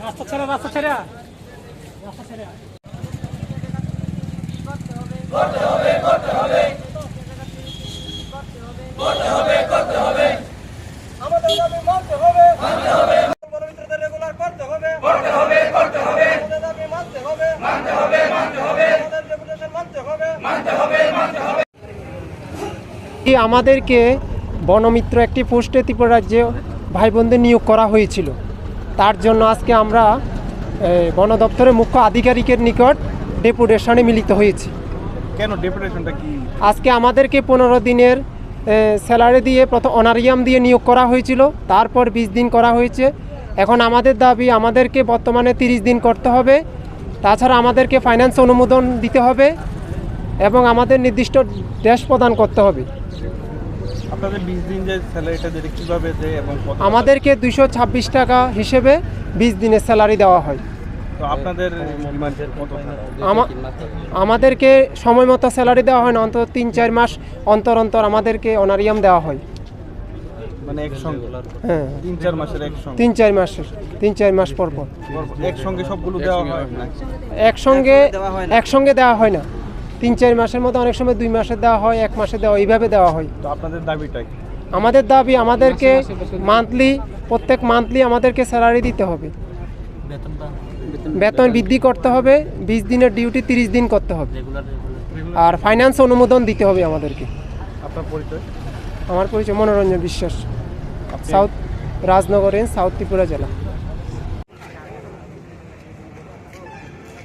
রাস্তা রাস্তা রাস্তা আমাদেরকে বনমিত্র একটি পোস্টে ত্রিপুরা রাজ্যে ভাই বোনদের নিয়োগ করা হয়েছিল। তার জন্য আজকে আমরা বন দপ্তরের মুখ্য আধিকারিকের নিকট ডেপুটেশনে মিলিত হয়েছি। কেন ডেপুটেশনটা কি? আজকে আমাদেরকে পনেরো দিনের স্যালারি দিয়ে প্রথম অনারিয়াম দিয়ে নিয়োগ করা হয়েছিল তারপর বিশ দিন করা হয়েছে। এখন আমাদের দাবি আমাদেরকে বর্তমানে তিরিশ দিন করতে হবে। তাছাড়া আমাদেরকে ফাইন্যান্স অনুমোদন দিতে হবে এবং আমাদের নির্দিষ্ট ড্যাশ প্রদান করতে হবে। আপনাদের বিশ দিন যে স্যালারিটা যেটা কীভাবে দেয় এবং আমাদেরকে দুইশো ছাব্বিশ টাকা হিসেবে বিশ দিনের স্যালারি দেওয়া হয়। তো আপনাদের আমাদেরকে সময় মতো স্যালারি দেওয়া হয় না অন্তত তিন চার মাস অন্তর অন্তর আমাদেরকে অনারিয়াম দেওয়া হয়। মানে একসঙ্গে? হ্যাঁ। তিন চার মাসের একসঙ্গে? তিন চার মাসের তিন চার মাস পর পর। একসঙ্গে সবগুলো দেওয়া হয় না। একসঙ্গে একসঙ্গে দেওয়া হয় না। তিন চার মাসের মতো অনেক সময় দুই মাসে দেওয়া হয় এক মাসে দেওয়া এইভাবে দেওয়া হয়। তো আপনাদের দাবিটা কি আমাদের দাবি আমাদেরকে মান্থলি প্রত্যেক মান্থলি আমাদেরকে স্যালারি দিতে হবে। বেতন বৃদ্ধি করতে হবে বিশ দিনের ডিউটি তিরিশ দিন করতে হবে। আর ফাইন্যান্স অনুমোদন দিতে হবে আমাদেরকে। আপনার পরিচয়? আমার পরিচয় মনোরঞ্জন বিশ্বাস। সাউথ রাজনগরের সাউথ ত্রিপুরা জেলা।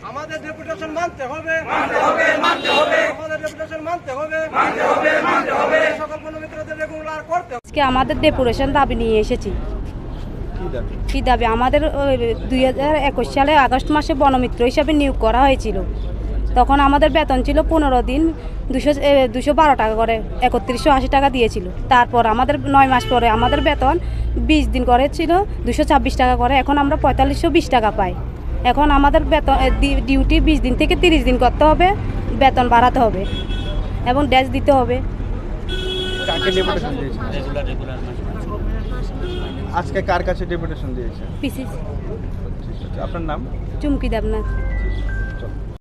আমাদের ডেপুটেশন মানতে হবে। মানতে হবে মানতে হবে। আমাদের ডেপুটেশন মানতে হবে। মানতে হবে মানতে হবে। সকল রেগুলার করতে আজকে আমাদের ডেপুটেশন দাবি নিয়ে এসেছি। কি দাবি? দাবি? আমাদের দুই হাজার একুশ সালে আগস্ট মাসে বনমিত্র হিসাবে নিয়োগ করা হয়েছিল। তখন আমাদের বেতন ছিল পনেরো দিন দুশো দুশো বারো টাকা করে একত্রিশশো আশি টাকা দিয়েছিল। তারপর আমাদের নয় মাস পরে আমাদের বেতন বিশ দিন করে ছিল দুশো ছাব্বিশ টাকা করে এখন আমরা পঁয়তাল্লিশশো বিশ টাকা পাই। এখন আমাদের বেতন ডিউটি বিশ দিন থেকে তিরিশ দিন করতে হবে বেতন বাড়াতে হবে এবং ড্যাশ দিতে হবে। আজকে কার কাছে ডেপুটেশন দিয়েছে? পিসি আপনার নাম? চুমকি দেবনাথ।